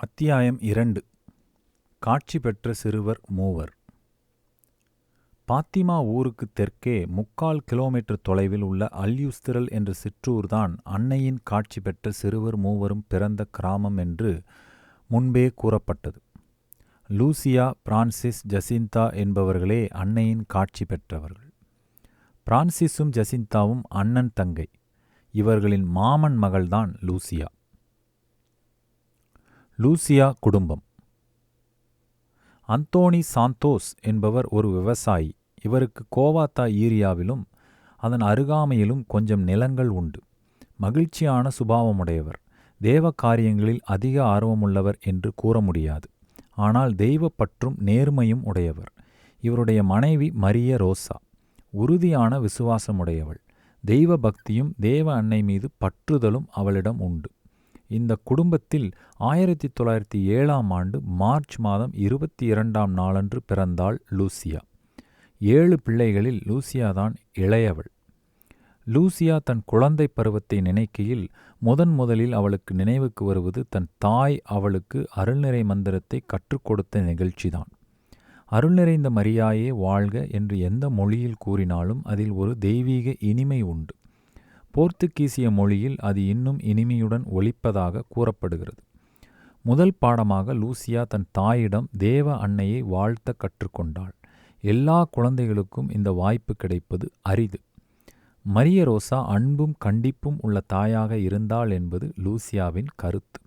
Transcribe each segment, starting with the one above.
அத்தியாயம் இரண்டு. காட்சி பெற்ற சிறுவர் மூவர். பாத்திமா ஊருக்கு தெற்கே முக்கால் கிலோமீட்டர் தொலைவில் உள்ள அல்யூஸ்திரல் என்ற சிற்றூர்தான் அன்னையின் காட்சி பெற்ற சிறுவர் மூவரும் பிறந்த கிராமம் என்று முன்பே கூறப்பட்டது. லூசியா பிரான்சிஸ் ஜசிந்தா என்பவர்களே அன்னையின் காட்சி பெற்றவர்கள். பிரான்சிஸும் ஜசிந்தாவும் அண்ணன் தங்கை. இவர்களின் மாமன் மகள்தான் லூசியா. லூசியா குடும்பம். அந்தோனி சாந்தோஸ் என்பவர் ஒரு விவசாயி. இவருக்கு கோவாத்தா ஈரியாவிலும் அதன் அருகாமையிலும் கொஞ்சம் நிலங்கள் உண்டு. மகிழ்ச்சியான சுபாவமுடையவர். தேவ காரியங்களில் அதிக ஆர்வமுள்ளவர் என்று கூற முடியாது. ஆனால் தெய்வப்பற்றும் நேர்மையும் உடையவர். இவருடைய மனைவி மரிய ரோசா. உறுதியான விசுவாசமுடையவள். தெய்வ பக்தியும் தேவ அன்னை மீது பற்றுதலும் அவளிடம் உண்டு. இந்த குடும்பத்தில் ஆயிரத்தி தொள்ளாயிரத்தி ஏழாம் ஆண்டு மார்ச் மாதம் இருபத்தி இரண்டாம் நாளன்று பிறந்தாள் லூசியா. ஏழு பிள்ளைகளில் லூசியா தான் இளையவள். லூசியா தன் குழந்தை பருவத்தை நினைக்கையில் முதன் முதலில் அவளுக்கு நினைவுக்கு வருவது தன் தாய் அவளுக்கு அருள்நிறை மந்திரத்தை கற்றுக் கொடுத்த நிகழ்ச்சிதான். அருள் நிறைந்த மரியாயே வாழ்க என்று எந்த மொழியில் கூறினாலும் அதில் ஒரு தெய்வீக இனிமை உண்டு. போர்த்துகீசிய மொழியில் அது இன்னும் இனிமையுடன் ஒலிப்பதாக கூறப்படுகிறது. முதல் பாடமாக லூசியா தன் தாயிடம் தேவ அன்னையை வாழ்த்த கற்றுக்கொண்டாள். எல்லா குழந்தைகளுக்கும் இந்த வாய்ப்பு கிடைப்பது அரிது. மரிய ரோசா அன்பும் கண்டிப்பும் உள்ள தாயாக இருந்தாள் என்பது லூசியாவின் கருத்து.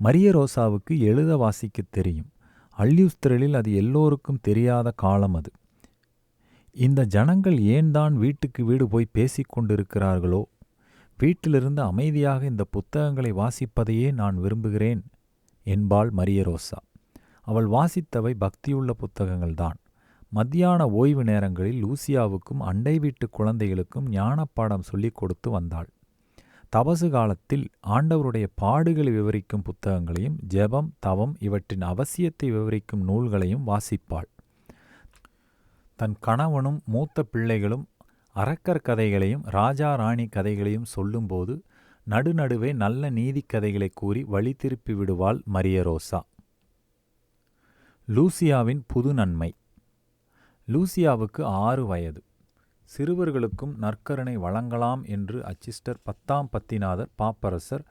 மரிய ரோசாவுக்கு எழுத வாசிக்க தெரியும். அல்யூஸ்திரலில் அது எல்லோருக்கும் தெரியாத காலம் அது. இந்த ஜனங்கள் ஏன்தான் வீட்டுக்கு வீடு போய் பேசிக்கொண்டிருக்கிறார்களோ வீட்டிலிருந்து அமைதியாக இந்த புத்தகங்களை வாசிப்பதையே நான் விரும்புகிறேன் என்பாள் மரியரோசா. அவள் வாசித்தவை பக்தியுள்ள புத்தகங்கள்தான். மத்தியான ஓய்வு நேரங்களில் லூசியாவுக்கும் அண்டை வீட்டு குழந்தைகளுக்கும் ஞானப்பாடம் சொல்லிக் கொடுத்து வந்தாள். தபசு காலத்தில் ஆண்டவருடைய பாடுகளை விவரிக்கும் புத்தகங்களையும் ஜெபம் தவம் இவற்றின் அவசியத்தை விவரிக்கும் நூல்களையும் வாசிப்பாள். தன் கணவனும் மூத்த பிள்ளைகளும் அரக்கர் கதைகளையும் ராஜா ராணி கதைகளையும் சொல்லும்போது நடுநடுவே நல்ல நீதி கதைகளை கூறி வழி திருப்பி விடுவாள் மரியரோசா. லூசியாவின் புது நன்மை. லூசியாவுக்கு ஆறு வயது. சிறுவர்களுக்கும் நற்கருணை வழங்கலாம் என்று அச்சிஸ்டர் பத்தாம் பத்திநாதர் பாப்பரசர்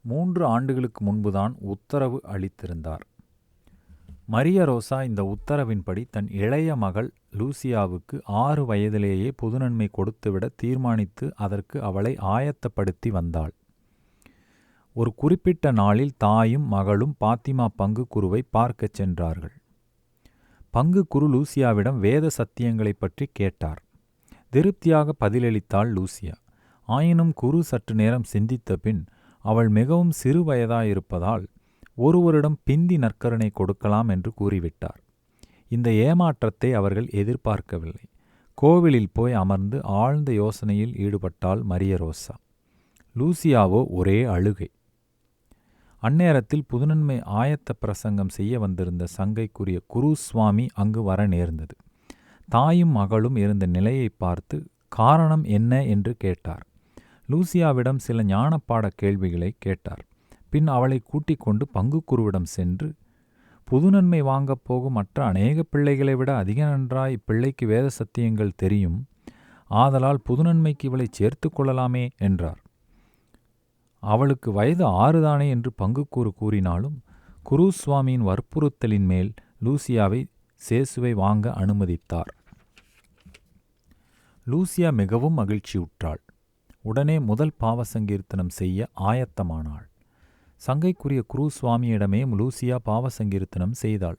மூன்று ஆண்டுகளுக்கு முன்புதான் உத்தரவு அளித்திருந்தார். மரிய ரோசா இந்த உத்தரவின்படி தன் இளைய மகள் லூசியாவுக்கு ஆறு வயதிலேயே புதுநன்மை கொடுத்துவிட தீர்மானித்து அதற்கு அவளை ஆயத்தப்படுத்தி வந்தாள். ஒரு குறிப்பிட்ட நாளில் தாயும் மகளும் பாத்திமா பங்கு குருவை பார்க்கச் சென்றார்கள். பங்கு குரு லூசியாவிடம் வேத சத்தியங்களைப் பற்றி கேட்டார். திருப்தியாக பதிலளித்தாள் லூசியா. ஆயினும் குரு சற்று நேரம் சிந்தித்த பின் அவள் மிகவும் சிறு வயதாயிருப்பதால் ஒருவரிடம் பிந்தி நற்கருணை கொடுக்கலாம் என்று கூறிவிட்டார். இந்த ஏமாற்றத்தை அவர்கள் எதிர்பார்க்கவில்லை. கோவிலில் போய் அமர்ந்து ஆழ்ந்த யோசனையில் ஈடுபட்டாள் மரிய ரோசா. லூசியாவோ ஒரே அழுகை. அந்நேரத்தில் புதுநன்மை ஆயத்த பிரசங்கம் செய்ய வந்திருந்த சங்கைக்குரிய குரு சுவாமி அங்கு வர நேர்ந்தது. தாயும் மகளும் இருந்த நிலையை பார்த்து காரணம் என்ன? என்று கேட்டார். லூசியாவிடம் சில ஞானப்பாட கேள்விகளை கேட்டார். பின் அவளை கூட்டிக் கொண்டு பங்குக்குருவிடம் சென்று புதுநன்மை வாங்கப் போகும் மற்ற அநேக பிள்ளைகளை விட அதிக நன்றாய் இப்பிள்ளைக்கு வேத சத்தியங்கள் தெரியும். ஆதலால் புதுநன்மைக்கு இவளை சேர்த்து கொள்ளலாமே என்றார். அவளுக்கு வயது ஆறுதானே என்று பங்குக்கூறு கூறினாலும் குரு சுவாமியின் வற்புறுத்தலின் மேல் லூசியாவை சேசுவை வாங்க அனுமதித்தார். லூசியா மிகவும் மகிழ்ச்சியுற்றாள். உடனே முதல் பாவசங்கீர்த்தனம் செய்ய ஆயத்தமானாள். சங்கைக்குரிய குரு சுவாமியிடமே லூசியா பாவ சங்கீர்த்தனம் செய்தாள்.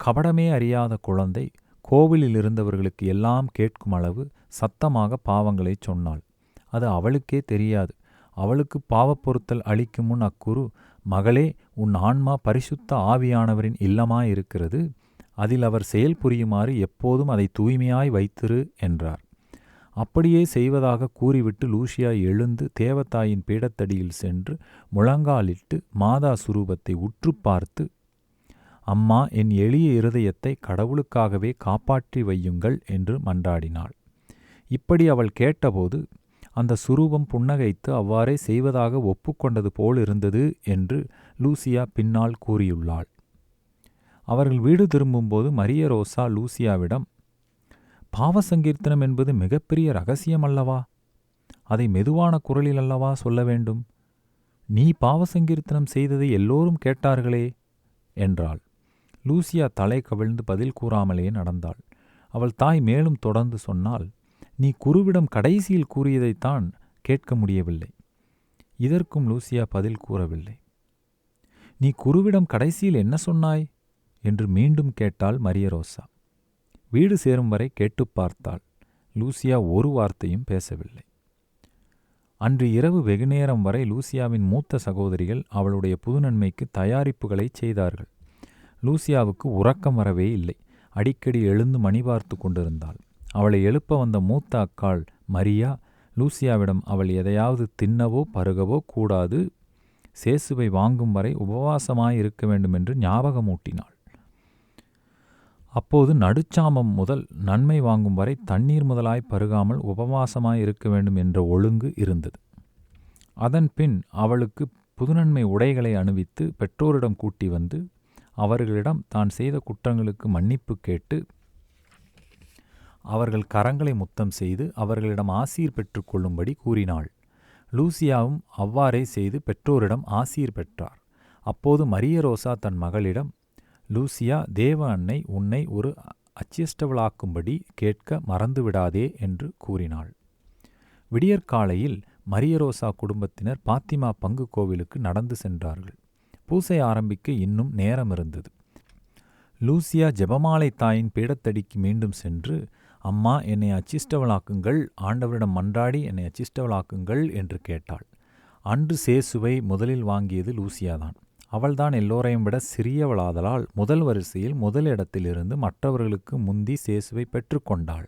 கபடமே அறியாத குழந்தை கோவிலில் இருந்தவர்களுக்கு எல்லாம் கேட்கும் அளவு சத்தமாக பாவங்களை சொன்னாள். அது அவளுக்கே தெரியாது. அவளுக்கு பாவப்பொருத்தல் அளிக்கும் முன் அக்குரு மகளே உன் ஆன்மா பரிசுத்த ஆவியானவரின் இல்லமாயிருக்கிறது. அதில் அவர் செயல் புரியுமாறு எப்போதும் அதை தூய்மையாய் வைத்திரு என்றார். அப்படியே செய்வதாக கூறிவிட்டு லூசியா எழுந்து தேவதாயின் பீடத்தடியில் சென்று முழங்காலிட்டு மாதா சுரூபத்தை உற்று பார்த்து அம்மா என் எளிய இருதயத்தை கடவுளுக்காகவே காப்பாற்றி வையுங்கள் என்று மன்றாடினாள். இப்படி அவள் கேட்டபோது அந்த சுரூபம் புன்னகைத்து அவ்வாறே செய்வதாக ஒப்புக்கொண்டது போல் இருந்தது என்று லூசியா பின்னால் கூறியுள்ளாள். அவர்கள் வீடு திரும்பும்போது மரிய ரோசா லூசியாவிடம் பாவ சங்கீர்த்தனம் என்பது மிகப்பெரிய ரகசியம் அல்லவா? அதை மெதுவான குரலில் அல்லவா சொல்ல வேண்டும்? நீ பாவ சங்கீர்த்தனம் செய்ததை எல்லோரும் கேட்டார்களே என்றாள். லூசியா தலை கவிழ்ந்து பதில் கூறாமலே நடந்தாள். அவள் தாய் மேலும் தொடர்ந்து சொன்னால் நீ குருவிடம் கடைசியில் கூறியதைத்தான் கேட்க முடியவில்லை. இதற்கும் லூசியா பதில் கூறவில்லை. நீ குருவிடம் கடைசியில் என்ன சொன்னாய்? என்று மீண்டும் கேட்டாள் மரியரோசா. வீடு சேரும் வரை கேட்டுப் பார்த்தாள். லூசியா ஒரு வார்த்தையும் பேசவில்லை. அன்று இரவு வெகுநேரம் வரை லூசியாவின் மூத்த சகோதரிகள் அவளுடைய புதுநன்மைக்கு தயாரிப்புகளை செய்தார்கள். லூசியாவுக்கு உறக்கம் வரவே இல்லை. அடிக்கடி எழுந்து மணி பார்த்து கொண்டிருந்தாள். அவளை எழுப்ப வந்த மூத்த அக்காள் மரியா லூசியாவிடம் அவள் எதையாவது தின்னவோ பருகவோ கூடாது சேசுவை வாங்கும் வரை உபவாசமாயிருக்க வேண்டும் என்று ஞாபகமூட்டினாள். அப்போது நடுச்சாமம் முதல் நன்மை வாங்கும் வரை தண்ணீர் முதலாய் பருகாமல் உபவாசமாய் இருக்க வேண்டும் என்ற ஒழுங்கு இருந்தது. அதன் பின் அவளுக்கு புதுநன்மை உடைகளை அணிவித்து பெற்றோரிடம் கூட்டி வந்து அவர்களிடம் தான் செய்த குற்றங்களுக்கு மன்னிப்பு கேட்டு அவர்கள் கரங்களை முத்தம் செய்து அவர்களிடம் ஆசீர் பெற்றுக்கொள்ளும்படி கூறினாள். லூசியாவும் அவ்வாறே செய்து பெற்றோரிடம் ஆசீர் பெற்றார். அப்போது மரிய ரோசா தன் மகளிடம் லூசியா தேவ அன்னை உன்னை ஒரு அச்சியஸ்டவளாக்கும்படி கேட்க மறந்துவிடாதே என்று கூறினாள். விடியற்காலையில் மரியரோசா குடும்பத்தினர் பாத்திமா பங்கு கோவிலுக்கு நடந்து சென்றார்கள். பூசை ஆரம்பிக்க இன்னும் நேரம் இருந்தது. லூசியா ஜெபமாலை தாயின் பீடத்தடிக்கு மீண்டும் சென்று அம்மா என்னை அச்சிஷ்டவளாக்குங்கள் ஆண்டவரிடம் மன்றாடி என்னை அச்சிஷ்டவளாக்குங்கள் என்று கேட்டாள். அன்று சேசுவை முதலில் வாங்கியது லூசியாதான். அவள்தான் எல்லோரையும் விட சிறியவளாதலால் முதல் வரிசையில் முதல் இடத்திலிருந்து மற்றவர்களுக்கு முந்தி சேசுவை பெற்றுக்கொண்டாள்.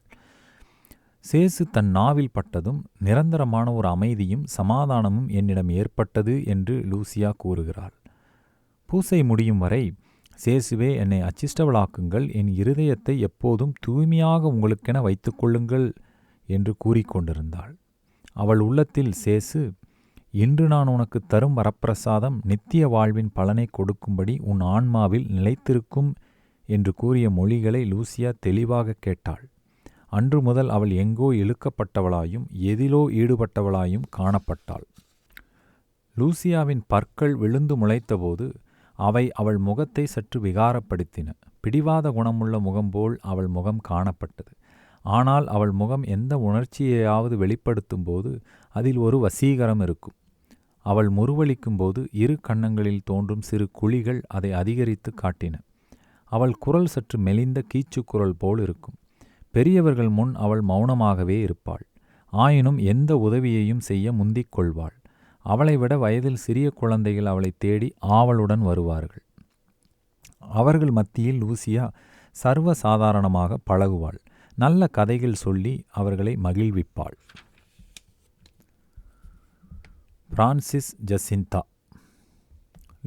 சேசு தன் நாவில் பட்டதும் நிரந்தரமான ஒரு அமைதியும் சமாதானமும் என்னிடம் ஏற்பட்டது என்று லூசியா கூறுகிறாள். பூசை முடியும் வரை சேசுவே என்னை அச்சிஷ்டவளாக்குங்கள். என் இருதயத்தை எப்போதும் தூய்மையாக உங்களுக்கென வைத்துக்கொள்ளுங்கள் என்று கூறிக்கொண்டிருந்தாள். அவள் உள்ளத்தில் சேசு இன்று நான் உனக்கு தரும் வரப்பிரசாதம் நித்திய வாழ்வின் பலனை கொடுக்கும்படி உன் ஆன்மாவில் நிலைத்திருக்கும் என்று கூறிய மொழிகளை லூசியா தெளிவாக கேட்டாள். அன்று முதல் அவள் எங்கோ இழுக்கப்பட்டவளாயும் எதிலோ ஈடுபட்டவளாயும் காணப்பட்டாள். லூசியாவின் பற்கள் விழுந்து முளைத்தபோது அவை அவள் முகத்தை சற்று விகாரப்படுத்தின. பிடிவாத குணமுள்ள முகம்போல் அவள் முகம் காணப்பட்டது. ஆனால் அவள் முகம் எந்த உணர்ச்சியையாவது வெளிப்படுத்தும் போது அதில் ஒரு வசீகரம் இருக்கும். அவள் முறுவலிக்கும்போது இரு கன்னங்களில் தோன்றும் சிறு குழிகள் அதை அதிகரித்து காட்டின. அவள் குரல் சற்று மெலிந்த கீச்சு குரல் போல் இருக்கும். பெரியவர்கள் முன் அவள் மௌனமாகவே இருப்பாள். ஆயினும் எந்த உதவியையும் செய்ய முந்திக் கொள்வாள். அவளை விட வயதில் சிறிய குழந்தைகள் அவளை தேடி ஆவலுடன் வருவார்கள். அவர்கள் மத்தியில் லூசியா சர்வ சாதாரணமாக பழகுவாள். நல்ல கதைகள் சொல்லி அவர்களை மகிழ்விப்பாள். Francis Jacinda.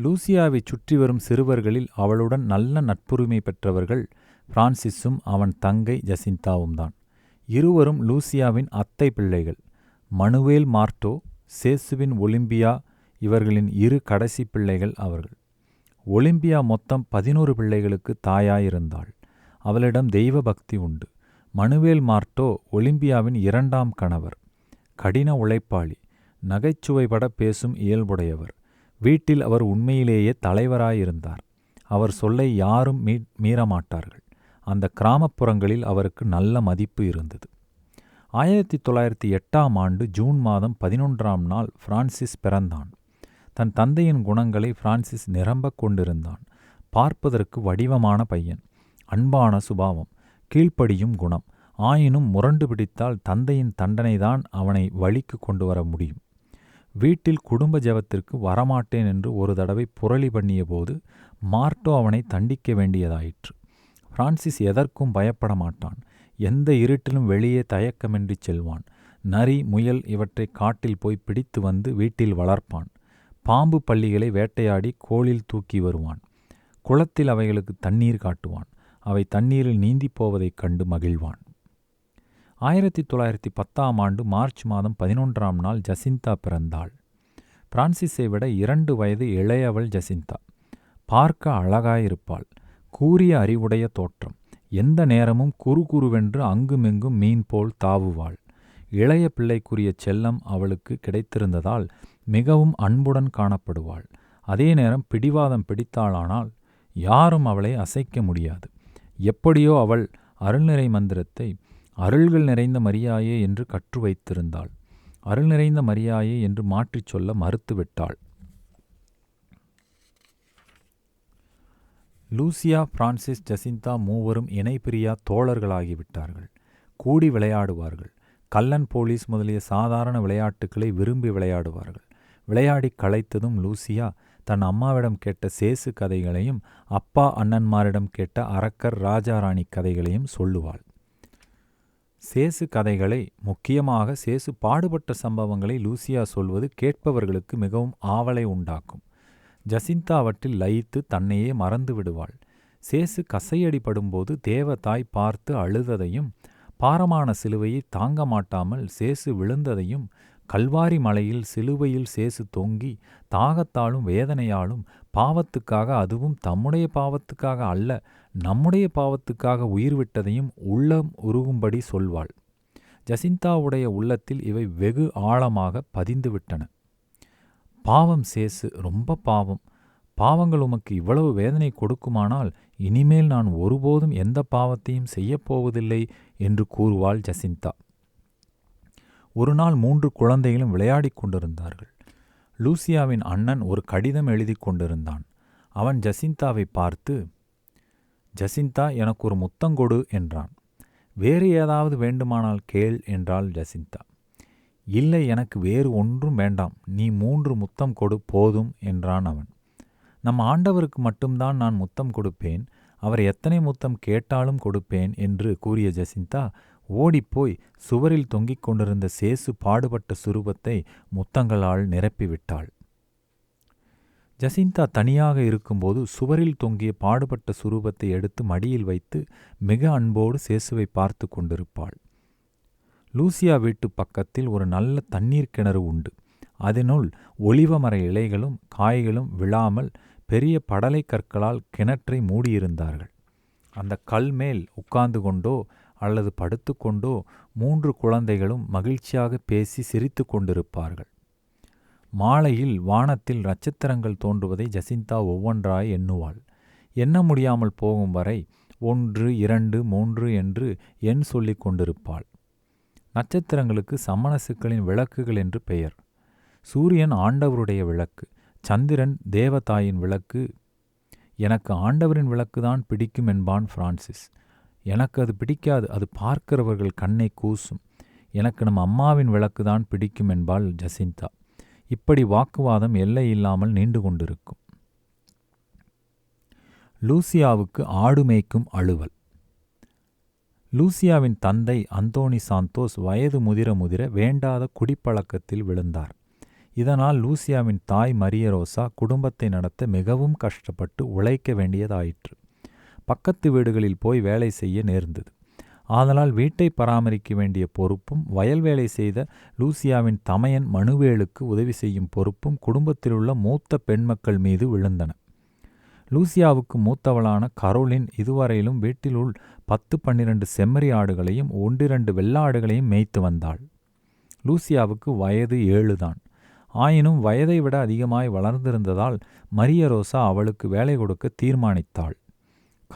லூசியாவைச் சுற்றி வரும் சிறுவர்களில் அவளுடன் நல்ல நட்புரிமை பெற்றவர்கள் பிரான்சிஸும் அவன் தங்கை ஜசிந்தாவும் தான். இருவரும் லூசியாவின் அத்தை பிள்ளைகள். மனுவேல் மார்டோ சேசுவின் ஒலிம்பியா இவர்களின் இரு கடைசி பிள்ளைகள் அவர்கள். ஒலிம்பியா மொத்தம் பதினோரு பிள்ளைகளுக்கு தாயாயிருந்தாள். அவளிடம் தெய்வ பக்தி உண்டு. மனுவேல் மார்ட்டோ ஒலிம்பியாவின் இரண்டாம் கணவர். கடின உழைப்பாளி. நகைச்சுவைபட பேசும் இயல்புடையவர். வீட்டில் அவர் உண்மையிலேயே தலைவராயிருந்தார். அவர் சொல்லை யாரும் மீ மீறமாட்டார்கள். அந்த கிராமப்புறங்களில் அவருக்கு நல்ல மதிப்பு இருந்தது. ஆயிரத்தி தொள்ளாயிரத்தி எட்டாம் ஆண்டு ஜூன் மாதம் பதினொன்றாம் நாள் பிரான்சிஸ் பிறந்தான். தன் தந்தையின் குணங்களை பிரான்சிஸ் நிரம்பக் கொண்டிருந்தான். பார்ப்பதற்கு வடிவமான பையன். அன்பான சுபாவம். கீழ்ப்படியும் குணம். ஆயினும் முரண்டு பிடித்தால் தந்தையின் தண்டனைதான் அவனை வழிக்கு கொண்டு வர முடியும். வீட்டில் குடும்ப ஜெபத்திற்கு வரமாட்டேன் என்று ஒரு தடவை புரளி பண்ணியபோது மார்ட்டோ அவனை தண்டிக்க வேண்டியதாயிற்று. பிரான்சிஸ் எதற்கும் பயப்பட மாட்டான். எந்த இருட்டிலும் வெளியே தயக்கமின்றி செல்வான். நரி முயல் இவற்றை காட்டில் போய் பிடித்து வந்து வீட்டில் வளர்ப்பான். பாம்பு பள்ளிகளை வேட்டையாடி கோளில் தூக்கி வருவான். குளத்தில் அவைகளுக்கு தண்ணீர் காட்டுவான். அவை தண்ணீரில் நீந்திப் போவதைக் கண்டு மகிழ்வான். ஆயிரத்தி தொள்ளாயிரத்தி பத்தாம் ஆண்டு மார்ச் மாதம் பதினொன்றாம் நாள் ஜசிந்தா பிறந்தாள். பிரான்சிஸை விட இரண்டு வயது இளையவள் ஜசிந்தா. பார்க்க அழகாயிருப்பாள். கூறிய அறிவுடைய தோற்றம். எந்த நேரமும் குறு குறுவென்று அங்குமிங்கும் மீன் போல் தாவுவாள். இளைய பிள்ளைக்குரிய செல்லம் அவளுக்கு கிடைத்திருந்ததால் மிகவும் அன்புடன் காணப்படுவாள். அதே நேரம் பிடிவாதம் பிடித்தாளானால் யாரும் அவளை அசைக்க முடியாது. எப்படியோ அவள் அருள்நிறை மந்திரத்தை அருள்கள் நிறைந்த மரியாயே என்று கற்று வைத்திருந்தாள் அருள் நிறைந்த மரியாயே என்று மாற்றிச் சொல்ல மறுத்துவிட்டாள். லூசியா பிரான்சிஸ் ஜசிந்தா மூவரும் இணைப்பிரியா தோழர்களாகிவிட்டார்கள் கூடி விளையாடுவார்கள். கல்லன் போலீஸ் முதலிய சாதாரண விளையாட்டுக்களை விரும்பி விளையாடுவார்கள். விளையாடி களைத்ததும் லூசியா தன் அம்மாவிடம் கேட்ட சேசு கதைகளையும் அப்பா அண்ணன்மாரிடம் கேட்ட அரக்கர் ராஜாராணி கதைகளையும் சொல்லுவாள். சேசு கதைகளை முக்கியமாக சேசு பாடுபட்ட சம்பவங்களை லூசியா சொல்வது கேட்பவர்களுக்கு மிகவும் ஆவலை உண்டாக்கும். ஜசிந்தா அவற்றில் லயித்து தன்னையே மறந்து விடுவாள். சேசு கசையடிப்படும்போது தேவதாய் பார்த்து அழுததையும் பாரமான சிலுவையை தாங்க மாட்டாமல் சேசு விழுந்ததையும் கல்வாரி மலையில் சிலுவையில் சேசு தொங்கி தாகத்தாலும் வேதனையாலும் பாவத்துக்காக அதுவும் தம்முடைய பாவத்துக்காக அல்ல நம்முடைய பாவத்துக்காக உயிர் விட்டதையும் உள்ளம் உருகும்படி சொல்வாள். ஜசிந்தாவுடைய உள்ளத்தில் இவை வெகு ஆழமாக பதிந்துவிட்டன பாவம் சேசு ரொம்ப பாவம். பாவங்கள் உமக்கு இவ்வளவு வேதனை கொடுக்குமானால் இனிமேல் நான் ஒருபோதும் எந்த பாவத்தையும் செய்யப்போவதில்லை என்று கூறுவாள் ஜசிந்தா. ஒரு நாள் மூன்று குழந்தைகளும் விளையாடிக் கொண்டிருந்தார்கள். லூசியாவின் அண்ணன் ஒரு கடிதம் எழுதி கொண்டிருந்தான். அவன் ஜசிந்தாவை பார்த்து ஜசிந்தா எனக்கு ஒரு முத்தங்கொடு என்றான். வேறு ஏதாவது வேண்டுமானால் கேள் என்றாள் ஜசிந்தா. இல்லை எனக்கு வேறு ஒன்றும் வேண்டாம். நீ மூன்று முத்தம் கொடு போதும் என்றான் அவன். நம் ஆண்டவருக்கு மட்டும்தான் நான் முத்தம் கொடுப்பேன். அவர் எத்தனை முத்தம் கேட்டாலும் கொடுப்பேன் என்று கூறிய ஜசிந்தா ஓடிப்போய் சுவரில் தொங்கிக் கொண்டிருந்த சேசு பாடுபட்ட சுரூபத்தை முத்தங்களால் நிரப்பிவிட்டாள். ஜசிந்தா தனியாக இருக்கும்போது சுவரில் தொங்கிய பாடுபட்ட சுரூபத்தை எடுத்து மடியில் வைத்து மிக அன்போடு சேசுவை பார்த்து கொண்டிருப்பாள். லூசியா வீட்டு பக்கத்தில் ஒரு நல்ல தண்ணீர் கிணறு உண்டு. அதனுள் ஒளிவ மர இலைகளும் காய்களும் விழாமல் பெரிய படலை கற்களால் கிணற்றை மூடியிருந்தார்கள். அந்த கல் மேல் உட்கார்ந்து கொண்டோ அல்லது படுத்துக்கொண்டோ மூன்று குழந்தைகளும் மகிழ்ச்சியாக பேசி சிரித்து கொண்டிருப்பார்கள். மாலையில் வானத்தில் நட்சத்திரங்கள் தோன்றுவதை ஜசிந்தா ஒவ்வொன்றாய் எண்ணுவாள். எண்ண முடியாமல் போகும் வரை ஒன்று இரண்டு மூன்று என்று எண் சொல்லிக் கொண்டிருப்பாள். நட்சத்திரங்களுக்கு சமணசுக்களின் விளக்குகள் என்று பெயர். சூரியன் ஆண்டவருடைய விளக்கு சந்திரன் தேவதாயின் விளக்கு. எனக்கு ஆண்டவரின் விளக்குதான் பிடிக்கும் என்பான் பிரான்சிஸ். எனக்கு அது பிடிக்காது அது பார்க்கிறவர்கள் கண்ணை கூசும். எனக்கு நம் அம்மாவின் விளக்கு தான் பிடிக்கும் என்பாள் ஜசிந்தா. இப்படி வாக்குவாதம் எல்லை இல்லாமல் நீண்டு கொண்டிருக்கும் லூசியாவுக்கு ஆடு மேய்க்கும் அலுவல். லூசியாவின் தந்தை அந்தோனி சாந்தோஸ் வயது முதிர முதிர வேண்டாத குடிப்பழக்கத்தில் விழுந்தார். இதனால் லூசியாவின் தாய் மரியரோசா குடும்பத்தை நடத்த மிகவும் கஷ்டப்பட்டு உழைக்க வேண்டியதாயிற்று. பக்கத்து வீடுகளில் போய் வேலை செய்ய நேர்ந்தது. ஆதலால் வீட்டை பராமரிக்க வேண்டிய பொறுப்பும் வயல் வேலை செய்த லூசியாவின் தமையன் மனுவேலுக்கு உதவி செய்யும் பொறுப்பும் குடும்பத்திலுள்ள மூத்த பெண்மக்கள் மீது விழுந்தன. லூசியாவுக்கு மூத்தவளான கரோலின் இதுவரையிலும் வீட்டிலுள் பத்து பன்னிரண்டு செம்மறி ஆடுகளையும் ஒன்றிரண்டு வெள்ளாடுகளையும் மேய்த்து வந்தாள். லூசியாவுக்கு வயது ஏழுதான். ஆயினும் வயதை விட அதிகமாய் வளர்ந்திருந்ததால் மரிய ரோசா அவளுக்கு வேலை கொடுக்க தீர்மானித்தாள்.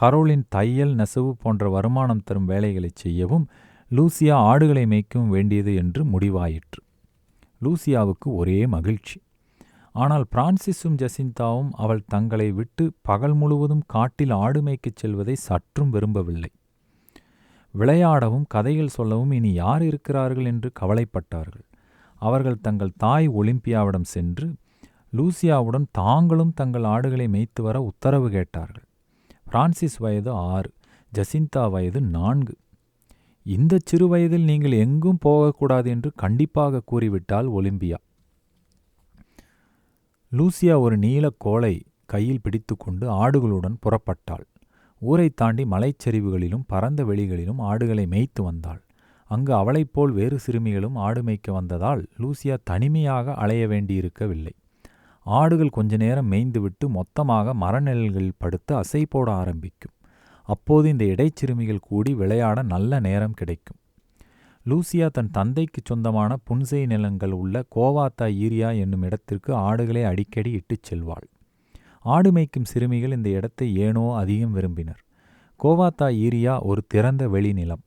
கரோலின் தையல் நெசவு போன்ற வருமானம் தரும் வேலைகளைச் செய்யவும் லூசியா ஆடுகளை மேய்க்கவும் வேண்டியது என்று முடிவாயிற்று. லூசியாவுக்கு ஒரே மகிழ்ச்சி. ஆனால் பிரான்சிஸும் ஜசிந்தாவும் அவள் தங்களை விட்டு பகல் முழுவதும் காட்டில் ஆடு மேய்க்கச் செல்வதை சற்றும் விரும்பவில்லை. விளையாடவும் கதைகள் சொல்லவும் இனி யார் இருக்கிறார்கள் என்று கவலைப்பட்டார்கள். அவர்கள் தங்கள் தாய் ஒலிம்பியாவிடம் சென்று லூசியாவுடன் தாங்களும் தங்கள் ஆடுகளை மேய்த்து வர உத்தரவு கேட்டார்கள். பிரான்சிஸ் வயது ஆறு ஜசிந்தா வயது நான்கு. இந்த சிறு வயதில் நீங்கள் எங்கும் போகக்கூடாது என்று கண்டிப்பாக கூறிவிட்டாள் ஒலிம்பியா. லூசியா ஒரு நீல கோலை கையில் பிடித்துக்கொண்டு ஆடுகளுடன் புறப்பட்டாள். ஊரை தாண்டி மலைச்சரிவுகளிலும் பரந்த வெளிகளிலும் ஆடுகளை மேய்த்து வந்தாள். அங்கு அவளைப் போல் வேறு சிறுமிகளும் ஆடு மேய்க்க வந்ததால் லூசியா தனிமையாக அலைய வேண்டியிருக்கவில்லை. ஆடுகள் கொஞ்ச நேரம் மேய்ந்துவிட்டு மொத்தமாக மரநிழல்களில் படுத்து அசை போட ஆரம்பிக்கும். அப்போது இந்த இடைச்சிறுமிகள் கூடி விளையாட நல்ல நேரம் கிடைக்கும். லூசியா தன் தந்தைக்கு சொந்தமான புன்சை நிலங்கள் உள்ள கோவாத்தா ஈரியா என்னும் இடத்திற்கு ஆடுகளை அடிக்கடி இட்டுச் செல்வாள். ஆடு மேய்க்கும் சிறுமிகள் இந்த இடத்தை ஏனோ அதிகம் விரும்பினர். கோவாத்தா ஈரியா ஒரு திறந்த வெளிநிலம்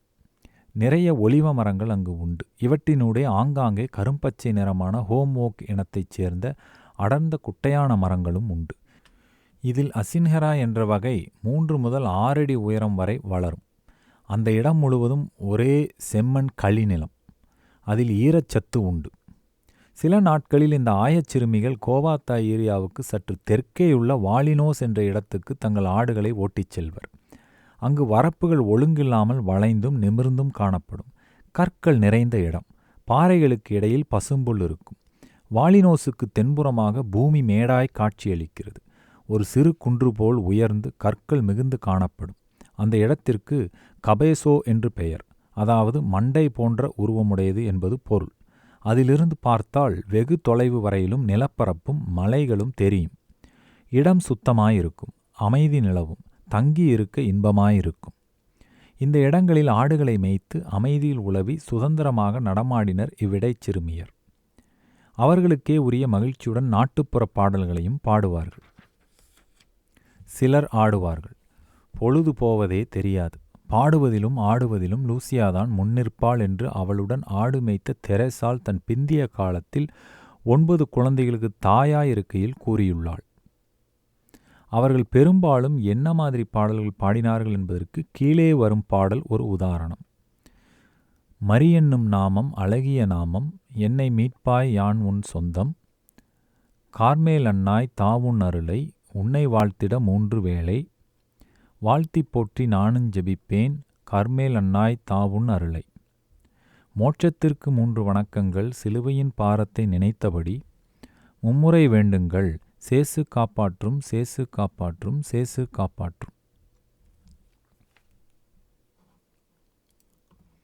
நிறைய ஒலிவ மரங்கள் அங்கு உண்டு. இவற்றினூடே ஆங்காங்கே கரும்பச்சை நிறமான ஹோம்வோக் இனத்தைச் சேர்ந்த அடர்ந்த குட்டையான மரங்களும் உண்டு. இதில் அசின்ஹெரா என்ற வகை மூன்று முதல் ஆறடி உயரம் வரை வளரும். அந்த இடம் முழுவதும் ஒரே செம்மண் களி நிலம். அதில் ஈரச்சத்து உண்டு. சில நாட்களில் இந்த ஆயச்சிறுமிகள் கோவாத்தா ஏரியாவுக்கு சற்று தெற்கேயுள்ள வாலினோஸ் என்ற இடத்துக்கு தங்கள் ஆடுகளை ஓட்டிச் செல்வர். அங்கு வரப்புகள் ஒழுங்கில்லாமல் வளைந்தும் நிமிர்ந்தும் காணப்படும். கற்கள் நிறைந்த இடம். பாறைகளுக்கு இடையில் பசும்புல் இருக்கும். வாலினோஸுக்கு தென்புறமாக பூமி மேடாய் காட்சியளிக்கிறது. ஒரு சிறு குன்று போல் உயர்ந்து கற்கள் மிகுந்து காணப்படும். அந்த இடத்திற்கு கபேசோ என்று பெயர். அதாவது மண்டை போன்ற உருவமுடையது என்பது பொருள். அதிலிருந்து பார்த்தால் வெகு தொலைவு வரையிலும் நிலப்பரப்பும் மலைகளும் தெரியும். இடம் சுத்தமாயிருக்கும். அமைதி நிலவும். தங்கி இருக்க இன்பமாயிருக்கும். இந்த இடங்களில் ஆடுகளை மேய்த்து அமைதியில் உளவி சுதந்திரமாக நடமாடினர் இவ்விடைச் சிறுமியர். அவர்களுக்கே உரிய மகிழ்ச்சியுடன் நாட்டுப்புற பாடல்களையும் பாடுவார்கள். சிலர் ஆடுவார்கள். பொழுது போவதே தெரியாது. பாடுவதிலும் ஆடுவதிலும் லூசியாதான் முன்னிற்பாள் என்று அவளுடன் ஆடு மேய்த்த தெரேசால் தன் பிந்திய காலத்தில் ஒன்பது குழந்தைகளுக்கு தாயாயிருக்கையில் கூறியுள்ளாள். அவர்கள் பெரும்பாலும் என்ன மாதிரி பாடல்கள் பாடினார்கள் என்பதற்கு கீழே வரும் பாடல் ஒரு உதாரணம். மரியென்னும் நாமம் அழகிய நாமம் என்னை மீட்பாய் யான் உன் சொந்தம். கார்மேல் அன்னாய் தாவுன் அருளை உன்னை வாழ்த்திட மூன்று வேளை. வாழ்த்தி போற்றி நானும் ஜெபிப்பேன் கர்மேல் அன்னாய் தாவுன் அருளை. மோட்சத்திற்கு மூன்று வணக்கங்கள் சிலுவையின் பாரத்தை நினைத்தபடி. மும்முறை வேண்டுங்கள் சேசு காப்பாற்றும் சேசு காப்பாற்றும் சேசு காப்பாற்றும்.